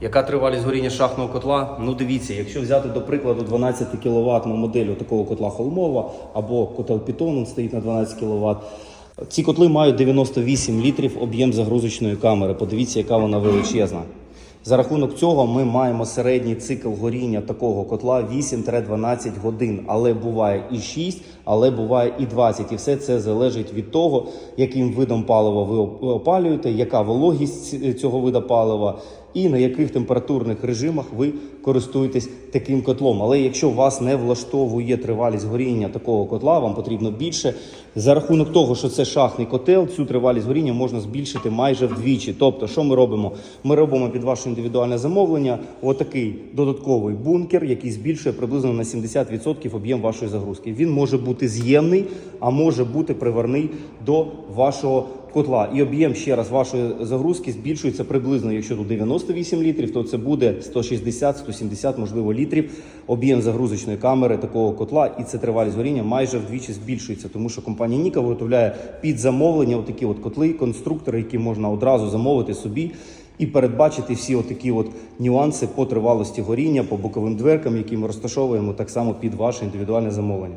Яка тривалість горіння шахтного котла? Ну дивіться, якщо взяти до прикладу 12 кВт модель такого котла Холмова або котел він стоїть на 12 кВт. Ці котли мають 98 літрів об'єм загрузочної камери. Подивіться, яка вона величезна. За рахунок цього ми маємо середній цикл горіння такого котла 8-12 годин, але буває і 6, але буває і 20. І все це залежить від того, яким видом палива ви опалюєте, яка вологість цього вида палива і на яких температурних режимах ви користуєтесь таким котлом. Але якщо вас не влаштовує тривалість горіння такого котла, вам потрібно більше. За рахунок того, що це шахтний котел, цю тривалість горіння можна збільшити майже вдвічі. Тобто, що ми робимо? Ми робимо під ваше індивідуальне замовлення отакий додатковий бункер, який збільшує приблизно на 70% об'єм вашої загрузки. Він може бути з'ємний, а може бути приварний до вашого котла. І об'єм ще раз вашої загрузки збільшується приблизно, якщо тут 98 літрів, то це буде 160-170, можливо, літрів об'єм загрузочної камери такого котла, і це тривалість горіння майже вдвічі збільшується, тому що компанія Ніка виготовляє під замовлення отакі от котли, конструктори, які можна одразу замовити собі. І передбачити всі отакі от нюанси по тривалості горіння, по боковим дверкам, які ми розташовуємо так само під ваше індивідуальне замовлення.